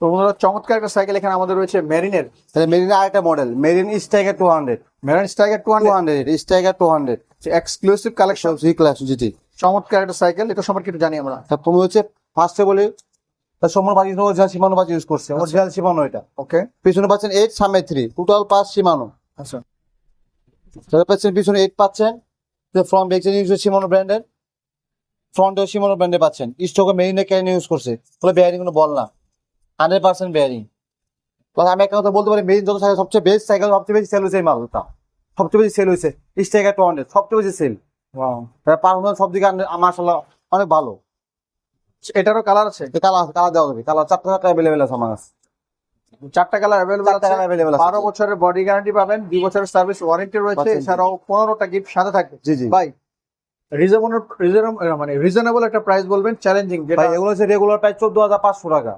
তো বন্ধুরা চমৎকার একটা সাইকেল এখানে আমাদের রয়েছে মেরিনের। মেরিন আরেকটা model Marine Striker two hundred Marine Striker two hundred Striker two hundred exclusive collection G class GT চমৎকার একটা সাইকেল এটা সম্পর্কে একটু জানি আমরা। তুমি হচ্ছে ফার্স্টে বলি তার সম্মান বাজি অরিজিনাল সীমানো বাজি ইউজ করছে অরিজিনাল সীমানো এটা। ওকে পিছনে পাচ্ছেন এইট সামনে থ্রি টোটাল পাঁচ সীমানো। আচ্ছা। তাহলে পাচ্ছেন পিছনে এইট পাচ্ছেন ফ্রন্ট ব্রেক ইউজ হচ্ছে সীমানো ব্র্যান্ডের ফ্রন্টে সীমানো ব্র্যান্ডে পাচ্ছেন। স্টকে মেরিনে ক্যান ইউজ করছে? তাহলে বেয়ারিং কোনো বল না। Hundred percent bearing. প্লাস আমি একটা কথা বলতে পারি মেরিন যত সাইকেল সবচেয়ে বেস্ট সাইকেল সবচেয়ে বেশি সেল হয়েছে এই মালটা সবচেয়ে বেশি সেল হয়েছে স্ট্রাইকার টু হান্ড্রেড সবচেয়ে বেশি সেল পারফরমেন্স সব দিকে মার্শাল্লাহ অনেক ভালো। এটারও কালার আছে? কালার কালার দেওয়া যাবে। কালার চারটা চারটা অ্যাভেলেবেল আছে আমার কাছে। চারটা কালার অ্যাভেলেবল আছে? অ্যাভেলেবেল আছে। বারো বছরের বডি গ্যারান্টি পাবেন দুই বছরের সার্ভিস ওয়ারেন্টি রয়েছে। এছাড়াও পনেরোটা গিফট সাথে থাকবে। জি জি। ভাই রিজনেবল মানে রিজনেবল একটা প্রাইস বলবেন চ্যালেঞ্জিং যেটা ভাই এগুলো হচ্ছে রেগুলার প্রাইস চোদ্দ হাজার পাঁচশো টাকা।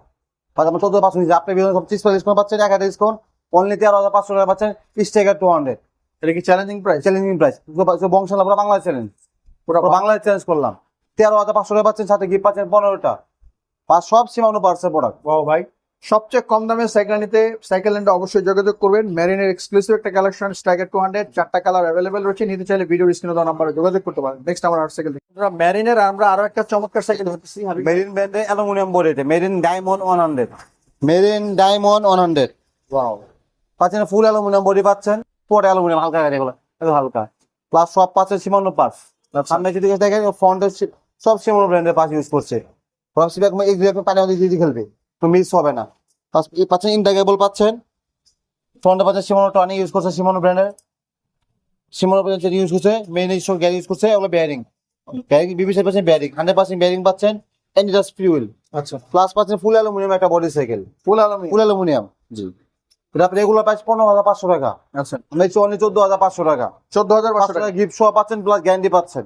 আমার চোদ্দ পাঁচশো নিচ্ছে আপনি বিভিন্ন সব চিজ ডিসকাউন্ট পাচ্ছেন এক হাজার ডিসকাউন্ট অনলি তেরো হাজার পাঁচশো টাকা পাচ্ছেন স্টেকার টু হান্ড্রেড এটা কি চ্যালেঞ্জিং প্রাইস চ্যালেঞ্জিং প্রাইস বংশালা পুরো বাংলায় চ্যালেঞ্জ পুরো বাংলায় চ্যালেঞ্জ করলাম। তেরো হাজার পাঁচশো টাকা পাচ্ছেন সাথে গিফট পাচ্ছেন পনেরোটা। পাঁচ সব সীমানো পার্সেল প্রোডাক্ট ও ভাই। সবচেয়ে কম দামে সাইকেল নিতে সাইকেল ল্যান্ডে অবশ্যই যোগাযোগ করবেন। মেরিনের এক্সক্লুসিভ একটা কালেকশন স্ট্রাইকার টু হান্ড্রেড চারটা কালার অ্যাভেলেবেল রয়েছে। নিতে চাইলে ভিডিও স্ক্রিনে দেওয়া নাম্বারে যোগাযোগ করতে পারেন। নেক্সট আমার আর সাইকেল মেরিনের আমরা আরও একটা চমৎকার সাইকেল ধরতেছি। মেরিন ব্র্যান্ডে অ্যালুমিনিয়াম এটা Marine Diamond one hundred Marine Diamond one hundred wow পাচ্ছেন ফুল অ্যালুমিনিয়াম বডি পাচ্ছেন। পরে অ্যালুমিনিয়াম হালকা গাড়ি এগুলো। এগুলো হালকা। প্লাস সব পাচ্ছেন সীমানো পাস সামনে যদি দেখেন ফ্রন্টের সব সীমানো ব্র্যান্ডের পাস ইউজ করছে। ফ্রন্ট সিবে একদম পানি দিয়ে খেলবে। মিস হবে না। পাচ্ছেন ইন্টাগেবল পাচ্ছেন। ফ্রন্টে পাচ্ছেন সীমানো টনি ইউজ করছে সীমানো ব্র্যান্ডের সীমানো ব্র্যান্ড ইউজ করছে মেইন ইউজ গ্যারি ইউজ করছে ওগুলো বেয়ারিং ব্যারিং বিবি সাইড পাচ্ছেন বেয়ারিং হান্ড্রেড পার্সেন্ট বেয়ারিং পাচ্ছেন এন্ডিডাস ফিউল আচ্ছা। প্লাস পাচ্ছেন ফুল অ্যালুমিনিয়াম একটা বডি সাইকেল ফুল আলমি ফুল অ্যালুমিনিয়াম জি। এটা রেগুলার প্রাইস পনেরো হাজার পাঁচশো টাকা। আচ্ছা। চোদ্দ হাজার পাঁচশো টাকা। চোদ্দ হাজার পাঁচশো টাকা গিফট সহ পাচ্ছেন প্লাস গ্যারান্টি পাচ্ছেন।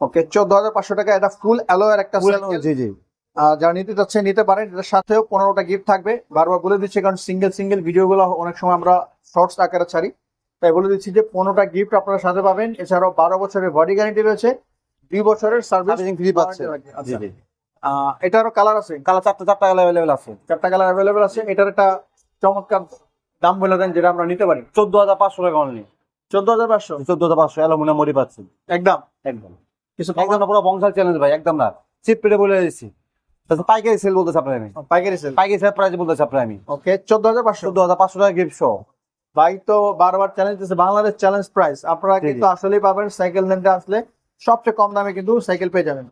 ওকে চোদ্দ হাজার পাঁচশো টাকা এটা ফুল অ্যালোয়ের একটা। জি জি। যারা নিতে চাচ্ছে নিতে পারেন। এটার সাথেও পনেরোটা গিফট থাকবে। বারবার বলে দিচ্ছি কারণ সিঙ্গেল সিঙ্গেল ভিডিওগুলো অনেক সময় আমরা শর্টস আকারে ছাড়ি। তাই বলে দিচ্ছি যে পনেরোটা গিফট আপনারা সাথে পাবেন। এছাড়াও বারো বছরের বডি গ্যারান্টি রয়েছে। দুই বছরের সার্ভিসিং ফ্রি পাচ্ছেন জি আচ্ছা। এটারও কালার আছে। কালার চারটা চারটা অ্যাভেলেবেল আছে। চারটা কালার অ্যাভেলেবেল আছে। এটার একটা চমৎকার দাম বলে দেন যেটা আমরা নিতে পারি। চোদ্দ হাজার পাঁচশো টাকা অনলি চোদ্দ হাজার পাঁচশো? চোদ্দ হাজার পাঁচশো অ্যালুমিনিয়াম মরি পাচ্ছেন একদম। একদম। কিছু একদম না পুরো বংশাল চ্যালেঞ্জ ভাই একদম না। চিপ পেটে বলে দিচ্ছি। পাইকারি সেল বলতেছি আপনার আমি। পাইকারি সেল পাইকারি সেল প্রাইস বলতেছি আপনার আমি। ওকে চোদ্দ হাজার পাঁচশো। চোদ্দ হাজার পাঁচশো টাকা গিফট সহ ভাই তো বারবার চ্যালেঞ্জ দিচ্ছে বাংলাদেশ চ্যালেঞ্জ প্রাইস আপনারা। কিন্তু আসলেই পাবেন সাইকেল ল্যান্ডে আসলে সবচেয়ে কম দামে কিন্তু সাইকেল পেয়ে যাবেন।